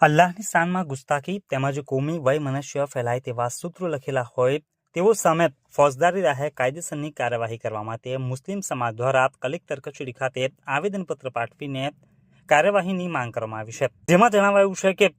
અલ્લાહની શાનમાં ગુસ્તાખી તેમજ કોમી વય મનુષ્ય ફેલાય તેવા સૂત્રો લખેલા હોય, તેઓ સામે ફોજદારી રાહે કાયદેસરની કાર્યવાહી કરવા માટે મુસ્લિમ સમાજ દ્વારા કલેક્ટર કચેરી ખાતે આવેદનપત્ર પાઠવીને કાર્યવાહીની માંગ કરવામાં આવી છે. જેમાં જણાવાયું છે કે,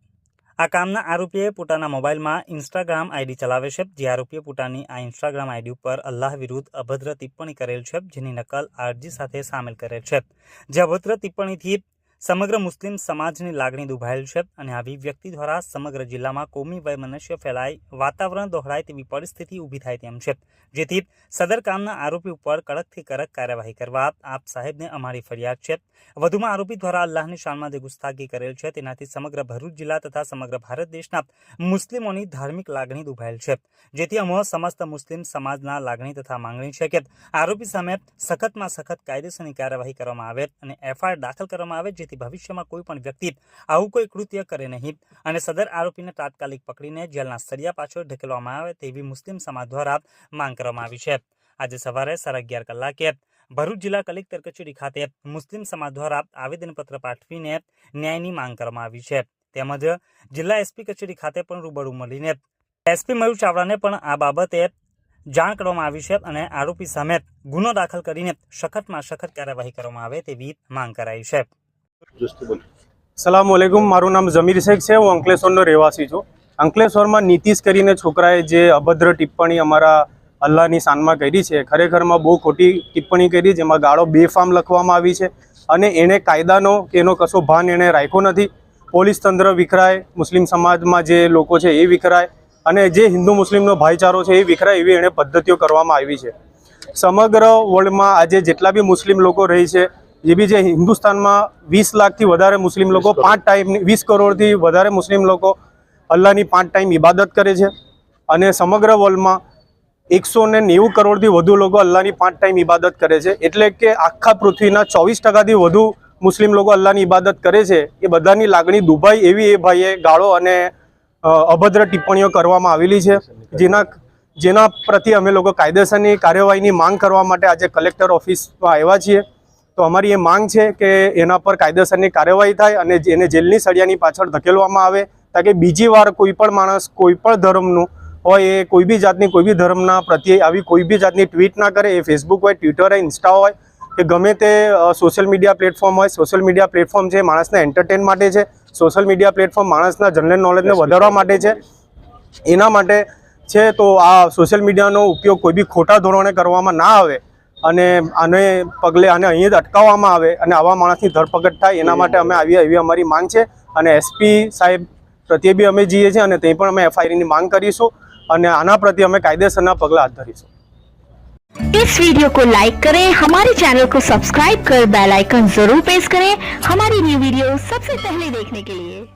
આ કામના આરોપીએ પોતાના મોબાઈલમાં ઇન્સ્ટાગ્રામ આઈડી ચલાવે છે. જે આરોપીએ પોતાની આ ઇન્સ્ટાગ્રામ આઈડી ઉપર અલ્લાહ વિરુદ્ધ અભદ્ર ટિપ્પણી કરેલ છે, જેની નકલ અરજી સાથે સામેલ કરેલ છે. જે અભદ્ર ટિપ્પણીથી સમગ્ર મુસ્લિમ સમાજની લાગણી દુભાયેલ છે અને આવી વ્યક્તિ દ્વારા સમગ્ર જિલ્લામાં કોમી વય મનુષ્ય ફેલાય વાતાવરણ દોહરાય તેવી પરિસ્થિતિ ઊભી થાય તેમ છે. જેથી સદર કામના આરોપી ઉપર કડકથી કડક કાર્યવાહી કરવા આપ સાહેબને અમારી ફરિયાદ છે. વધુમાં આરોપી દ્વારા અલ્લાહની શાનમાં જે ગુસ્તાગી કરેલ છે, તેનાથી સમગ્ર ભરૂચ જિલ્લા તથા સમગ્ર ભારત દેશના મુસ્લિમોની ધાર્મિક લાગણી દુભાયેલ છે. જેથી અમો સમસ્ત મુસ્લિમ સમાજના લાગણી તથા માંગણી છે કે આરોપી સામે સખતમાં સખત કાયદેસરની કાર્યવાહી કરવામાં આવે અને એફઆઈઆર દાખલ કરવામાં આવે, જેથી ભવિષ્યમાં કોઈ પણ વ્યક્તિ આવું કોઈ કૃત્ય કરે નહીં. અને સદર આરોપીને તાત્કાલિક પકડીને જેલના સળિયા પાછળ ઢકેલવામાં આવે તેવી મુસ્લિમ સમાજ દ્વારા માંગ કરવામાં આવી છે. આજે સવારે સાડા અગિયાર કલાકે ભરૂચ જિલ્લા કલેક્ટર કચેરી ખાતે મુસ્લિમ સમાજ દ્વારા આવેદનપત્ર પાઠવીને ન્યાયની માંગ કરવામાં આવી છે. તેમજ જિલ્લા એસપી કચેરી ખાતે પણ રૂબરૂ મળીને એસપી મયુર ચાવડાને પણ આ બાબતે જાણ કરવામાં આવી છે અને આરોપી સામે ગુનો દાખલ કરીને સખતમાં સખત કાર્યવાહી કરવામાં આવે તેવી માંગ કરાઈ છે. સલામ વાલેકુમ મારું નામ જમીર શેખ છે, હું અંકલેશ્વરનો રહેવાસી છું. અંકલેશ્વરમાં નીતિશ કરીને છોકરાએ જે અભદ્ર ટિપ્પણી અમારા અલ્લાહની શાનમાં કરી છે, ખરેખરમાં બહુ ખોટી ટિપ્પણી કરી, જેમાં ગાળો બેફામ લખવામાં આવી છે અને એણે કાયદાનો કે એનો કશો ભાન એણે રાખ્યો નથી. પોલીસ તંત્ર વિખરાય, મુસ્લિમ સમાજમાં જે લોકો છે એ વિખરાય અને જે હિન્દુ મુસ્લિમનો ભાઈચારો છે એ વિખરાય એવી એણે પદ્ધતિઓ કરવામાં આવી છે. સમગ્ર વર્લ્ડમાં આજે જેટલા બી મુસ્લિમ લોકો રહી છે જે બી જે હિન્દુસ્તાનમાં વીસ લાખથી વધારે મુસ્લિમ લોકો પાંચ ટાઈમ વીસ કરોડથી વધારે મુસ્લિમ લોકો અલ્લાહની પાંચ ટાઈમ ઇબાદત કરે છે અને સમગ્ર વર્લ્ડમાં એકસો ને નેવું કરોડથી વધુ લોકો અલ્લાહની પાંચ ટાઈમ ઇબાદત કરે છે. એટલે કે આખા પૃથ્વીના ચોવીસ ટકાથી વધુ મુસ્લિમ લોકો અલ્લાહની ઇબાદત કરે છે. એ બધાની લાગણી દુભાઈ એવી એ ભાઈએ ગાળો અને અભદ્ર ટિપ્પણીઓ કરવામાં આવેલી છે. જેના જેના પ્રત્યે અમે લોકો કાયદેસરની કાર્યવાહીની માંગ કરવા માટે આજે કલેક્ટર ઓફિસમાં આવ્યા છીએ. તો અમારી એ માંગ છે કે એના પર કાયદેસરની કાર્યવાહી થાય અને એને જેલની સળિયાની પાછળ ધકેલવામાં આવે તાકે બીજી વાર કોઈ પણ માણસ કોઈ પણ ધર્મનું હોય એ કોઈ બી જાતની કોઈ બી ધર્મના પ્રત્યે આવી કોઈ બી જાતની ટ્વીટ ના કરે એ ફેસબુક હોય ટ્વિટર હોય ઇન્સ્ટા હોય કે ગમે તે સોશિયલ મીડિયા પ્લેટફોર્મ હોય સોશિયલ મીડિયા પ્લેટફોર્મ છે માણસને એન્ટરટેન માટે છે સોશિયલ મીડિયા પ્લેટફોર્મ માણસના જનરલ નોલેજને વધારવા માટે છે. એના માટે છે તો આ સોશિયલ મીડિયાનો ઉપયોગ કોઈ બી ખોટા ધોરણે કરવામાં ના આવે. અને આને પગલે આને અહીં જ અટકાવવામાં આવે અને આવા માણસની ધરપકડ થાય એના માટે અમે આવી એવી અમારી માંગ છે અને એસપી સાહેબ પ્રત્યે બી અમે જઈએ છીએ અને તે પણ અમે એફઆઈઆરની માંગ કરીશું અને આના પ્રત્યે અમે કાયદેસરના પગલાં હાથ ધરીશું इस वीडियो को लाइक करें हमारे चैनल को सब्सक्राइब कर बेल आइकन जरूर प्रेस करें हमारी न्यू वीडियो सबसे पहले देखने के लिए